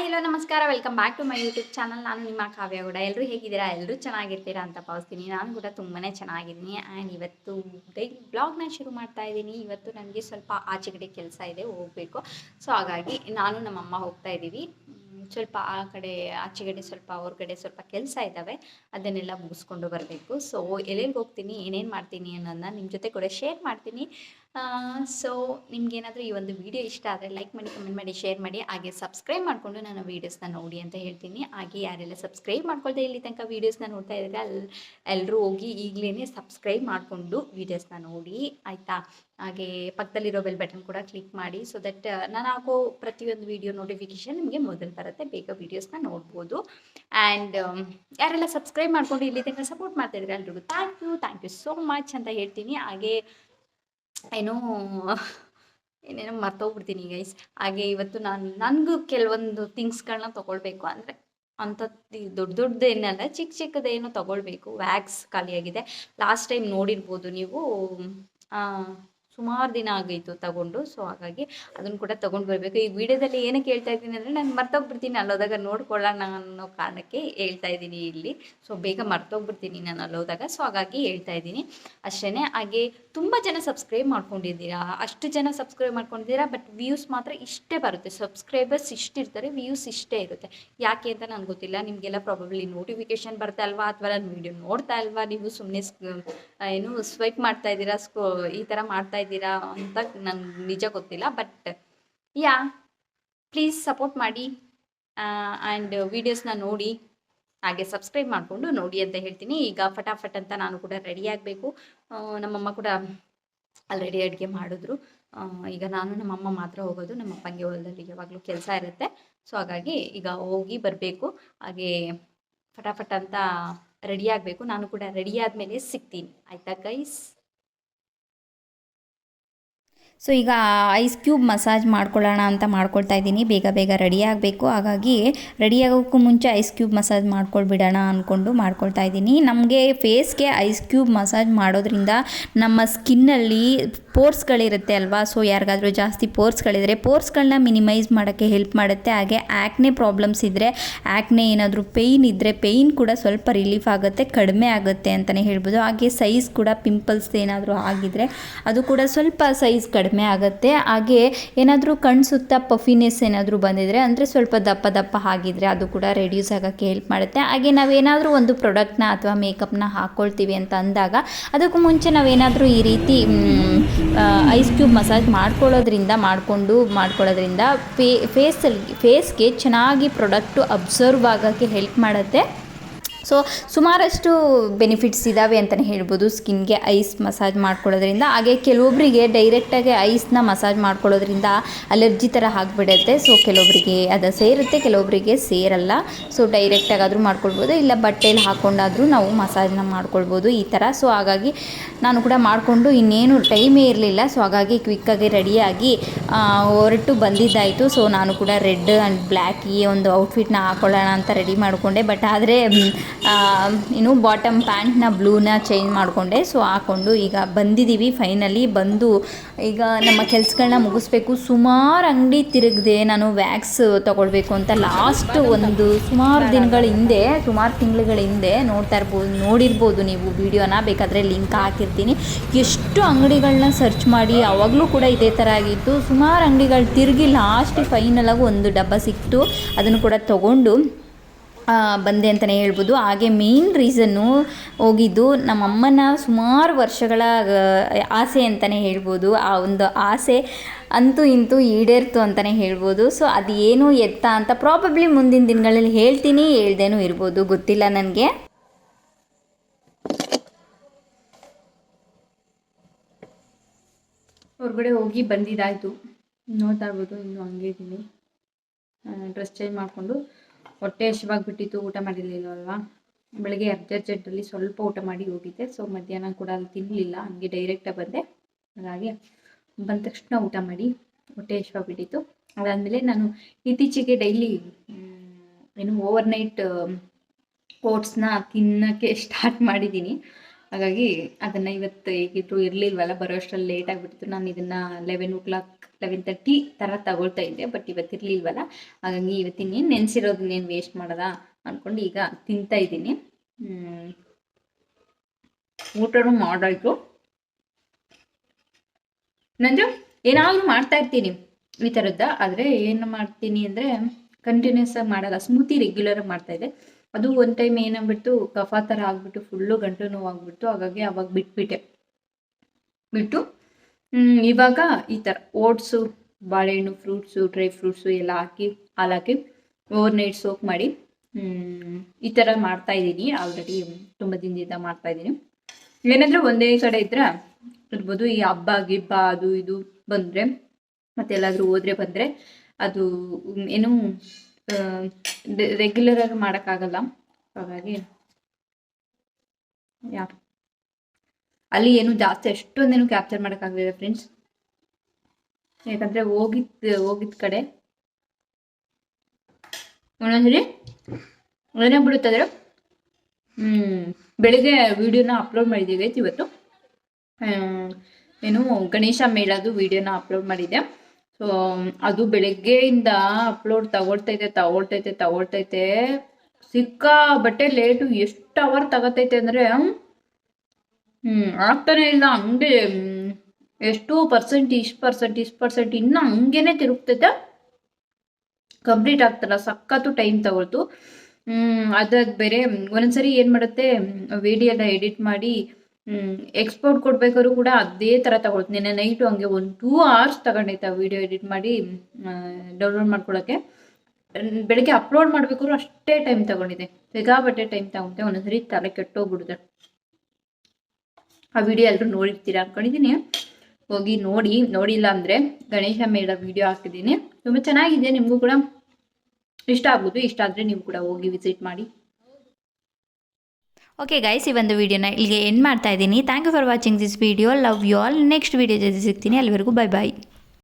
Hi, hello, ನಮಸ್ಕಾರ. Welcome back to my YouTube channel. ನಾನು ನಿಮ್ಮ ಕಾವ್ಯ ಕೂಡ ಎಲ್ಲರೂ ಹೇಗಿದ್ದೀರಾ? ಎಲ್ಲರೂ ಚೆನ್ನಾಗಿರ್ತೀರಾ ಅಂತ ಭಾವಿಸ್ತೀನಿ. ನಾನು ಕೂಡ ತುಂಬಾ ಚೆನ್ನಾಗಿದ್ದೀನಿ. ಆ್ಯಂಡ್ ಇವತ್ತು ಡೈಲಿ ಬ್ಲಾಗ್ನ ಶುರು ಮಾಡ್ತಾ ಇದ್ದೀನಿ. ಇವತ್ತು ನನಗೆ ಸ್ವಲ್ಪ ಆಚೆ ಕಡೆ ಕೆಲಸ ಇದೆ, ಹೋಗಬೇಕು. ಸೊ ಹಾಗಾಗಿ ನಾನು ನಮ್ಮಮ್ಮ ಹೋಗ್ತಾ ಇದ್ದೀವಿ. ಸ್ವಲ್ಪ ಆ ಕಡೆ, ಆಚೆಗಡೆ ಸ್ವಲ್ಪ, ಹೊರಗಡೆ ಸ್ವಲ್ಪ ಕೆಲಸ ಇದ್ದಾವೆ. ಅದನ್ನೆಲ್ಲ ಮುಗಿಸ್ಕೊಂಡು ಬರಬೇಕು. ಸೊ ಎಲ್ಲೆಲ್ಲಿ ಹೋಗ್ತೀನಿ? ಏನೇನು ಮಾಡ್ತೀನಿ ಅನ್ನೋದನ್ನ ನಿಮ್ಮ ಜೊತೆ ಕೂಡ ಶೇರ್ ಮಾಡ್ತೀನಿ. ಸೊ ನಿಮಗೇನಾದರೂ ಈ ಒಂದು ವಿಡಿಯೋ ಇಷ್ಟ ಆದರೆ ಲೈಕ್ ಮಾಡಿ ಕಮೆಂಟ್ ಮಾಡಿ ಶೇರ್ ಮಾಡಿ, ಹಾಗೆ ಸಬ್ಸ್ಕ್ರೈಬ್ ಮಾಡಿಕೊಂಡು ನನ್ನ ವೀಡಿಯೋಸ್ನ ನೋಡಿ ಅಂತ ಹೇಳ್ತೀನಿ. ಹಾಗೆ ಯಾರೆಲ್ಲ ಸಬ್ಸ್ಕ್ರೈಬ್ ಮಾಡ್ಕೊಳ್ದೆ ಇಲ್ಲಿ ತನಕ ವೀಡಿಯೋಸ್ನ ನೋಡ್ತಾ ಇದ್ದಾರೆ ಅಲ್ಲಿ ಎಲ್ಲರೂ ಹೋಗಿ ಈಗಲೇ ಸಬ್ಸ್ಕ್ರೈಬ್ ಮಾಡಿಕೊಂಡು ವೀಡಿಯೋಸ್ನ ನೋಡಿ, ಆಯಿತಾ? ಹಾಗೆ ಪಕ್ಕದಲ್ಲಿರೋ ಬೆಲ್ ಬಟನ್ ಕೂಡ ಕ್ಲಿಕ್ ಮಾಡಿ ಸೊ ದಟ್ ನಾನು ಹಾಕೋ ಪ್ರತಿಯೊಂದು ವಿಡಿಯೋ ನೋಟಿಫಿಕೇಶನ್ ನಿಮಗೆ ಮೊದಲು ಬರುತ್ತೆ, ಬೇಗ ವೀಡಿಯೋಸ್ನ ನೋಡ್ಬೋದು. ಆ್ಯಂಡ್ ಯಾರೆಲ್ಲ ಸಬ್ಸ್ಕ್ರೈಬ್ ಮಾಡ್ಕೊಂಡು ಇಲ್ಲಿ ತನಕ ಸಪೋರ್ಟ್ ಮಾಡ್ತಾ ಇದ್ದೀರಾ ಎಲ್ರಿಗೂ thank you thank you so much ಅಂತ ಹೇಳ್ತೀನಿ. ಹಾಗೆ ಏನೋ, ಏನೇನೋ ಮರ್ತೋಗ್ಬಿಡ್ತೀನಿ ಗೈಸ್ ಹಾಗೆ ಇವತ್ತು ನಾನು, ನನಗೂ ಕೆಲವೊಂದು ಥಿಂಗ್ಸ್ಗಳನ್ನ ತೊಗೊಳ್ಬೇಕು ಅಂದರೆ ಅಂಥ ದೊಡ್ಡ ದೊಡ್ಡದೇನಲ್ಲ ಚಿಕ್ಕ ಚಿಕ್ಕದೇನೋ ತೊಗೊಳ್ಬೇಕು. ವ್ಯಾಕ್ಸ್ ಖಾಲಿಯಾಗಿದೆ. ಲಾಸ್ಟ್ ಟೈಮ್ ನೋಡಿರ್ಬೋದು ನೀವು ಸುಮಾರು ದಿನ ಆಗೈತು ತಗೊಂಡು ಸೊ ಹಾಗಾಗಿ ಅದನ್ನು ಕೂಡ ತಗೊಂಡು ಬರಬೇಕು. ಈ ವಿಡಿಯೋದಲ್ಲಿ ಏನಕ್ಕೆ ಹೇಳ್ತಾ ಇದ್ದೀನಿ ಅಂದರೆ ನಾನು ಮರ್ತೋಗ್ಬಿಡ್ತೀನಿ ಅಲ್ಲೋದಾಗ ನೋಡ್ಕೊಳ್ಳೋಣ ಅನ್ನೋ ಕಾರಣಕ್ಕೆ ಹೇಳ್ತಾ ಇದ್ದೀನಿ ಇಲ್ಲಿ. ಸೊ ಬೇಗ ಮರ್ತೋಗ್ಬಿಡ್ತೀನಿ ನಾನು ಅಲ್ಲೋದಾಗ ಸೊ ಹಾಗಾಗಿ ಹೇಳ್ತಾ ಇದ್ದೀನಿ. ಅಷ್ಟೇ ಹಾಗೆ ತುಂಬ ಜನ ಸಬ್ಸ್ಕ್ರೈಬ್ ಮಾಡ್ಕೊಂಡಿದ್ದೀರಾ? ಅಷ್ಟು ಜನ ಸಬ್ಸ್ಕ್ರೈಬ್ ಮಾಡ್ಕೊಂಡಿದ್ದೀರಾ? ಬಟ್ ವ್ಯೂಸ್ ಮಾತ್ರ ಇಷ್ಟೇ ಬರುತ್ತೆ. ಸಬ್ಸ್ಕ್ರೈಬರ್ಸ್ ಇಷ್ಟಿರ್ತಾರೆ ವ್ಯೂಸ್ ಇಷ್ಟೇ ಇರುತ್ತೆ. ಯಾಕೆ ಅಂತ ನನಗೆ ಗೊತ್ತಿಲ್ಲ. ನಿಮಗೆಲ್ಲ ಪ್ರಾಬಬ್ಲಿ ನೋಟಿಫಿಕೇಶನ್ ಬರ್ತಾ ಅಲ್ವಾ? ಅಥವಾ ನಾನು ವೀಡಿಯೋ ನೋಡ್ತಾ ಅಲ್ವಾ ನೀವು ಸುಮ್ಮನೆ ಏನು ಸ್ವೈಪ್ ಮಾಡ್ತಾ ಇದ್ದೀರಾ, ಸ್ಕೋ, ಈ ಥರ ಮಾಡ್ತಾ ಇದ್ದೀರಾ ಅಂತ ನನಗೆ ನಿಜ ಗೊತ್ತಿಲ್ಲ ಬಟ್ ಯಾ ಪ್ಲೀಸ್ ಸಪೋರ್ಟ್ ಮಾಡಿ ಆ್ಯಂಡ್ ವೀಡಿಯೋಸ್ನ ನೋಡಿ, ಹಾಗೆ ಸಬ್ಸ್ಕ್ರೈಬ್ ಮಾಡಿಕೊಂಡು ನೋಡಿ ಅಂತ ಹೇಳ್ತೀನಿ. ಈಗ ಫಟಾಫಟ್ ಅಂತ ನಾನು ಕೂಡ ರೆಡಿ ಆಗಬೇಕು. ನಮ್ಮಮ್ಮ ಕೂಡ ಆಲ್ರೆಡಿ ಅಡುಗೆ ಮಾಡಿದ್ರು. ಈಗ ನಾನು ನಮ್ಮಮ್ಮ ಮಾತ್ರ ಹೋಗೋದು, ನಮ್ಮ ಅಪ್ಪಂಗೆ ಹೊಲದಲ್ಲಿ ಯಾವಾಗಲೂ ಕೆಲಸ ಇರುತ್ತೆ. ಸೊ ಹಾಗಾಗಿ ಈಗ ಹೋಗಿ ಬರಬೇಕು. ಹಾಗೆ ಫಟಾಫಟ್ ಅಂತ ರೆಡಿ ಆಗಬೇಕು. ನಾನು ಕೂಡ ರೆಡಿ ಆದಮೇಲೆ ಸಿಗ್ತೀನಿ. ಆಯಿತಾ ಗೈಸ್ ಸೊ ಈಗ ಐಸ್ ಕ್ಯೂಬ್ ಮಸಾಜ್ ಮಾಡ್ಕೊಳ್ಳೋಣ ಅಂತ ಮಾಡ್ಕೊಳ್ತಾ ಇದ್ದೀನಿ. ಬೇಗ ಬೇಗ ರೆಡಿ ಆಗಬೇಕು. ಹಾಗಾಗಿ ರೆಡಿ ಆಗೋಕ್ಕೂ ಮುಂಚೆ ಐಸ್ ಕ್ಯೂಬ್ ಮಸಾಜ್ ಮಾಡ್ಕೊಳ್ಬಿಡೋಣ ಅಂದ್ಕೊಂಡು ಮಾಡ್ಕೊಳ್ತಾ ಇದ್ದೀನಿ. ನಮಗೆ ಫೇಸ್ಗೆ ಐಸ್ ಕ್ಯೂಬ್ ಮಸಾಜ್ ಮಾಡೋದ್ರಿಂದ ನಮ್ಮ ಸ್ಕಿನ್ನಲ್ಲಿ ಪೋರ್ಸ್ಗಳಿರುತ್ತೆ ಅಲ್ವಾ? ಸೊ ಯಾರಿಗಾದರೂ ಜಾಸ್ತಿ ಪೋರ್ಸ್ಗಳಿದ್ರೆ ಪೋರ್ಸ್ಗಳನ್ನ ಮಿನಿಮೈಸ್ ಮಾಡೋಕ್ಕೆ ಹೆಲ್ಪ್ ಮಾಡುತ್ತೆ. ಹಾಗೆ ಆ್ಯಕ್ನೆ ಪ್ರಾಬ್ಲಮ್ಸ್ ಇದ್ದರೆ ಆ್ಯಕ್ನೆ ಏನಾದರೂ ಪೇಯ್ನ್ ಇದ್ದರೆ ಪೇಯ್ನ್ ಕೂಡ ಸ್ವಲ್ಪ ರಿಲೀಫ್ ಆಗುತ್ತೆ, ಕಡಿಮೆ ಆಗುತ್ತೆ ಅಂತಲೇ ಹೇಳ್ಬೋದು. ಹಾಗೆ ಸೈಜ್ ಕೂಡ ಪಿಂಪಲ್ಸ್ ಏನಾದರೂ ಆಗಿದ್ರೆ ಅದು ಕೂಡ ಸ್ವಲ್ಪ ಸೈಜ್ ಕಡಿಮೆ ಆಗುತ್ತೆ. ಹಾಗೆ ಏನಾದರೂ ಕಣ್ಣು ಸುತ್ತ ಪಫಿನೆಸ್ ಏನಾದರೂ ಬಂದಿದ್ರೆ ಅಂದರೆ ಸ್ವಲ್ಪ ದಪ್ಪ ದಪ್ಪ ಆಗಿದ್ರೆ ಅದು ಕೂಡ ರೆಡ್ಯೂಸ್ ಆಗೋಕ್ಕೆ ಹೆಲ್ಪ್ ಮಾಡುತ್ತೆ. ಹಾಗೆ ನಾವೇನಾದರೂ ಒಂದು ಪ್ರಾಡಕ್ಟ್ನ ಅಥವಾ ಮೇಕಪ್ನ ಹಾಕ್ಕೊಳ್ತೀವಿ ಅಂತ ಅಂದಾಗ ಅದಕ್ಕೂ ಮುಂಚೆ ನಾವೇನಾದರೂ ಈ ರೀತಿ ಐಸ್ ಕ್ಯೂಬ್ ಮಸಾಜ್ ಮಾಡ್ಕೊಳ್ಳೋದ್ರಿಂದ ಮಾಡಿಕೊಂಡು ಮಾಡ್ಕೊಳ್ಳೋದ್ರಿಂದ ಫೇ ಫೇಸಲ್ಲಿ ಫೇಸ್ಗೆ ಚೆನ್ನಾಗಿ ಪ್ರಾಡಕ್ಟು ಅಬ್ಸರ್ವ್ ಆಗೋಕ್ಕೆ ಹೆಲ್ಪ್ ಮಾಡುತ್ತೆ. ಸೊ ಸುಮಾರಷ್ಟು ಬೆನಿಫಿಟ್ಸ್ ಇದ್ದಾವೆ ಅಂತಲೇ ಹೇಳ್ಬೋದು. ಸ್ಕಿನ್ಗೆ ಐಸ್ ಮಸಾಜ್ ಮಾಡ್ಕೊಳ್ಳೋದ್ರಿಂದ. ಹಾಗೆ ಕೆಲವೊಬ್ಬರಿಗೆ ಡೈರೆಕ್ಟಾಗಿ ಐಸ್ನ ಮಸಾಜ್ ಮಾಡ್ಕೊಳ್ಳೋದ್ರಿಂದ ಅಲರ್ಜಿ ಥರ ಆಗಿಬಿಡುತ್ತೆ. ಸೊ ಕೆಲವೊಬ್ಬರಿಗೆ ಅದು ಸೇರುತ್ತೆ ಕೆಲವೊಬ್ಬರಿಗೆ ಸೇರಲ್ಲ. ಸೊ ಡೈರೆಕ್ಟಾಗಾದರೂ ಮಾಡ್ಕೊಳ್ಬೋದು. ಇಲ್ಲ ಬಟ್ಟೆಯಲ್ಲಿ ಹಾಕ್ಕೊಂಡಾದರೂ ನಾವು ಮಸಾಜ್ನ ಮಾಡ್ಕೊಳ್ಬೋದು ಈ ಥರ ಸೊ ಹಾಗಾಗಿ ನಾನು ಕೂಡ ಮಾಡಿಕೊಂಡು ಇನ್ನೇನು ಟೈಮೇ ಇರಲಿಲ್ಲ. ಸೊ ಹಾಗಾಗಿ ಕ್ವಿಕ್ಕಾಗಿ ರೆಡಿಯಾಗಿ ಹೊರಟು ಬಂದಿದ್ದಾಯಿತು. ಸೊ ನಾನು ಕೂಡ ರೆಡ್ ಆ್ಯಂಡ್ ಬ್ಲ್ಯಾಕ್ ಈ ಒಂದು ಔಟ್ಫಿಟ್ನ ಹಾಕೊಳ್ಳೋಣ ಅಂತ ರೆಡಿ ಮಾಡಿಕೊಂಡೆ. ಬಟ್ ಆದರೆ ಇನ್ನು ಬಾಟಮ್ ಪ್ಯಾಂಟ್ನ ಬ್ಲೂನ ಚೇಂಜ್ ಮಾಡಿಕೊಂಡೆ. ಸೊ ಹಾಕ್ಕೊಂಡು ಈಗ ಬಂದಿದ್ದೀವಿ ಫೈನಲಿ ಬಂದು ಈಗ ನಮ್ಮ ಕೆಲಸಗಳನ್ನ ಮುಗಿಸ್ಬೇಕು. ಸುಮಾರು ಅಂಗಡಿ ತಿರುಗಿದೆ ನಾನು ವ್ಯಾಕ್ಸ್ ತೊಗೊಳ್ಬೇಕು ಅಂತ ಲಾಸ್ಟ್ ಒಂದು ಸುಮಾರು ದಿನಗಳ ಹಿಂದೆ, ಸುಮಾರು ತಿಂಗಳುಗಳ ಹಿಂದೆ ನೋಡ್ತಾ ಇರ್ಬೋದು ನೋಡಿರ್ಬೋದು ನೀವು ವಿಡಿಯೋನ ಬೇಕಾದರೆ ಲಿಂಕ್ ಹಾಕಿರ್ತೀನಿ. ಎಷ್ಟು ಅಂಗಡಿಗಳನ್ನ ಸರ್ಚ್ ಮಾಡಿ ಅವಾಗಲೂ ಕೂಡ ಇದೇ ಥರ ಆಗಿತ್ತು. ಸುಮಾರು ಅಂಗಡಿಗಳು ತಿರುಗಿ ಲಾಸ್ಟ್ ಫೈನಲಾಗಿ ಒಂದು ಡಬ್ಬ ಸಿಕ್ತು. ಅದನ್ನು ಕೂಡ ತಗೊಂಡು ಬಂದೆ ಅಂತಲೇ ಹೇಳ್ಬೋದು. ಹಾಗೆ ಮೇನ್ ರೀಸನ್ನು ಹೋಗಿದ್ದು ನಮ್ಮಮ್ಮನ ಸುಮಾರು ವರ್ಷಗಳ ಆಸೆ ಅಂತಲೇ ಹೇಳ್ಬೋದು. ಆ ಒಂದು ಆಸೆ ಅಂತೂ ಇಂತೂ ಈಡೇರ್ತು ಅಂತಲೇ ಹೇಳ್ಬೋದು. ಸೊ ಅದು ಏನು ಎತ್ತ ಅಂತ ಪ್ರಾಬಬ್ಲಿ ಮುಂದಿನ ದಿನಗಳಲ್ಲಿ ಹೇಳ್ತೀನಿ, ಹೇಳ್ದೇನೂ ಇರ್ಬೋದು. ಗೊತ್ತಿಲ್ಲ ನನಗೆ. ಹೊರಗಡೆ ಹೋಗಿ ಬಂದಿದ್ದಾಯಿತು. ನೋಡ್ತಾ ಇರ್ಬೋದು, ಇನ್ನೂ ಹಂಗೆ ಇದ್ದೀನಿ. ಡ್ರೆಸ್ ಚೇಂಜ್ ಮಾಡಿಕೊಂಡು ಹೊಟ್ಟೆ ಹಸಿವಾಗ್ಬಿಟ್ಟಿತ್ತು ಊಟ ಮಾಡಿರಲಿಲ್ಲವಲ್ವಾ ಬೆಳಗ್ಗೆ ಅರ್ಜರ್ಜೆಂಟಲ್ಲಿ ಸ್ವಲ್ಪ ಊಟ ಮಾಡಿ ಹೋಗಿದ್ದೆ. ಸೊ ಮಧ್ಯಾಹ್ನ ಕೂಡ ಅಲ್ಲಿ ತಿನ್ನಲಿಲ್ಲ ಹಂಗೆ ಡೈರೆಕ್ಟಾಗಿ ಬಂದೆ. ಹಾಗಾಗಿ ಬಂದ ತಕ್ಷಣ ಊಟ ಮಾಡಿ ಹೊಟ್ಟೆ ಹಸಿವಾಗ್ಬಿಟ್ಟಿತ್ತು ಅದಾದಮೇಲೆ ನಾನು ಇತ್ತೀಚೆಗೆ ಡೈಲಿ ಏನು ಓವರ್ ನೈಟ್ ಓಟ್ಸ್ನ ತಿನ್ನೋಕ್ಕೆ ಸ್ಟಾರ್ಟ್ ಮಾಡಿದ್ದೀನಿ. ಹಾಗಾಗಿ ಅದನ್ನ ಇವತ್ತು ಹೇಗಿದ್ರು ಇರ್ಲಿಲ್ವಲ್ಲ ಬರೋ ಅಷ್ಟ್ರಲ್ಲಿ ಲೇಟ್ ಆಗಿಬಿಡ್ತು. ನಾನು ಇದನ್ನ eleven o'clock eleven thirty ತರ ತಗೊಳ್ತಾ ಇದ್ದೆ ಬಟ್ ಇವತ್ತು ಇರಲಿಲ್ವಲ್ಲ. ಹಾಗಾಗಿ ನೆನ್ಸಿರೋದನ್ನ ನೆನೆಸಿರೋದನ್ನೇನು ವೇಸ್ಟ್ ಮಾಡೋದಾ ಅನ್ಕೊಂಡು ಈಗ ತಿಂತಾ ಇದ್ದೀನಿ. ಊಟನೂ ಮಾಡಾಯಿತು. ನಂಜು, ಏನಾದರೂ ಮಾಡ್ತಾ ಇರ್ತೀನಿ ಈ ಥರದ್ದ ಆದರೆ ಏನು ಮಾಡ್ತೀನಿ ಅಂದರೆ ಕಂಟಿನ್ಯೂಸ್ ಆಗಿ ಮಾಡಲ್ಲ. ಸ್ಮೂತಿ ರೆಗ್ಯುಲರಾಗಿ ಮಾಡ್ತಾ ಇದ್ದೆ. ಅದು ಒಂದು ಟೈಮ್ ಏನಾಗ್ಬಿಡ್ತು ಕಫ ಥರ ಆಗಿಬಿಟ್ಟು ಫುಲ್ಲು ಗಂಟು ನೋವು ಆಗ್ಬಿಟ್ಟು ಹಾಗಾಗಿ ಅವಾಗ ಬಿಟ್ಬಿಟ್ಟೆ. ಬಿಟ್ಟು ಹ್ಮ್, ಇವಾಗ ಈ ಥರ ಓಟ್ಸು ಬಾಳೆಹಣ್ಣು ಫ್ರೂಟ್ಸು ಡ್ರೈ ಫ್ರೂಟ್ಸು ಎಲ್ಲ ಹಾಕಿ ಹಾಲು ಹಾಕಿ ಓವರ್ ನೈಟ್ ಸೋಕ್ ಮಾಡಿ ಹ್ಮ್, ಈ ಥರ ಮಾಡ್ತಾ ಇದ್ದೀನಿ. ಆಲ್ರೆಡಿ ತುಂಬ ದಿನದಿಂದ ಮಾಡ್ತಾ ಇದ್ದೀನಿ. ಏನಾದರೂ ಒಂದೇ ಕಡೆ ಇದ್ರೆ ಇರ್ಬೋದು ಈ ಹಬ್ಬ ಗಿಬ್ಬ ಅದು ಇದು ಬಂದರೆ ಮತ್ತೆಲ್ಲಾದರೂ ಹೋದ್ರೆ ಬಂದರೆ ಅದು ಏನು ರೆಗ್ಯುಲರ್ ಆಗಿ ಮಾಡೋಕ್ಕಾಗಲ್ಲ. ಹಾಗಾಗಿ, ಯಾ. ಅಲ್ಲಿ ಏನು ಜಾಸ್ತಿ, ಅಷ್ಟೊಂದೇನು ಕ್ಯಾಪ್ಚರ್ ಮಾಡೋಕ್ಕಾಗಲಿಲ್ಲ ಫ್ರೆಂಡ್ಸ್ ಯಾಕಂದ್ರೆ ಹೋಗಿದ್ದ ಹೋಗಿದ್ದ ಕಡೆ. ಒಂದೊಂದ್ಸರಿ ಏನೇ ಹ್ಮ್, ಬೆಳಿಗ್ಗೆ ವಿಡಿಯೋನ ಅಪ್ಲೋಡ್ ಮಾಡಿದ್ದೀವಿ ಇವತ್ತು? ಏನು ಗಣೇಶ ಮೇಳದು ವಿಡಿಯೋನ ಅಪ್ಲೋಡ್ ಮಾಡಿದ್ದೆ. ಸೊ ಅದು ಬೆಳಗ್ಗೆಯಿಂದ ಅಪ್ಲೋಡ್ ತಗೊಳ್ತೈತೆ ತಗೊಳ್ತೈತೆ ತಗೊಳ್ತೈತೆ. ಸಿಕ್ಕಾಬಟ್ಟೆ ಲೇಟು ಎಷ್ಟು ಅವರ್ ತಗೋತೈತೆ ಅಂದರೆ ಹ್ಞೂ ಆಗ್ತಾನೆ ಇಲ್ಲ. ಹಂಗೆ ಎಷ್ಟು ಪರ್ಸೆಂಟ್ ಇಷ್ಟು ಪರ್ಸೆಂಟ್ ಇಷ್ಟು ಪರ್ಸೆಂಟ್ ಇನ್ನೂ ಹಂಗೇನೆ ತಿರುಗ್ತೈತೆ. ಕಂಪ್ಲೀಟ್ ಆಗ್ತಲ್ಲ, ಸಖತ್ತು ಟೈಮ್ ತಗೊಳ್ತು. ಅದಾದ ಬೇರೆ ಒಂದೊಂದ್ಸರಿ ಏನು ಮಾಡುತ್ತೆ ವಿಡಿಯೋ ಎಲ್ಲ ಎಡಿಟ್ ಮಾಡಿ ಎಕ್ಸ್ಪೋರ್ಟ್ ಕೊಡ್ಬೇಕಾದ್ರು ಕೂಡ ಅದೇ ಥರ ತಗೊಳ್ತೀನಿ. ನಿನ್ನೆ ನೈಟು ಹಂಗೆ ಒಂದು ಟೂ ಅವರ್ಸ್ ತಗೊಂಡೈತೆ ಆ ವಿಡಿಯೋ ಎಡಿಟ್ ಮಾಡಿ ಡೌನ್ಲೋಡ್ ಮಾಡ್ಕೊಳ್ಳೋಕ್ಕೆ ಹ್ಮ್, ಬೆಳಗ್ಗೆ ಅಪ್ಲೋಡ್ ಮಾಡ್ಬೇಕಾದ್ರು ಅಷ್ಟೇ ಟೈಮ್ ತಗೊಂಡಿದೆ ಸಿಗಾಬಟ್ಟೆ ಟೈಮ್ ತಗೊಂಡೆ ಒಂದೊಂದ್ಸರಿ ತಲೆ ಕೆಟ್ಟೋಗ್ಬಿಡುತ್ತೆ. ಆ ವಿಡಿಯೋ ಎಲ್ಲರೂ ನೋಡಿರ್ತೀರ ಅನ್ಕೊಂಡಿದ್ದೀನಿ. ಹೋಗಿ ನೋಡಿ ನೋಡಿಲ್ಲ ಅಂದರೆ ಗಣೇಶ ಮೇಳ ವಿಡಿಯೋ ಹಾಕಿದ್ದೀನಿ. ತುಂಬ ಚೆನ್ನಾಗಿದೆ ನಿಮಗೂ ಕೂಡ ಇಷ್ಟ ಆಗ್ಬೋದು. ಇಷ್ಟ ಆದರೆ ನೀವು ಕೂಡ ಹೋಗಿ ವಿಸಿಟ್ ಮಾಡಿ. ಓಕೆ ಗೈಸ್ ಈ ಒಂದು ವೀಡಿಯೋನ ಇಲ್ಲಿಗೆ ಎಂಡ್ ಮಾಡ್ತಾ ಇದ್ದೀನಿ. Thank you for watching this video love you all next video ಜೊತೆ ಸಿಗ್ತೀನಿ. ಅಲ್ಲಿವರೆಗೂ ಬೈ ಬಾಯ್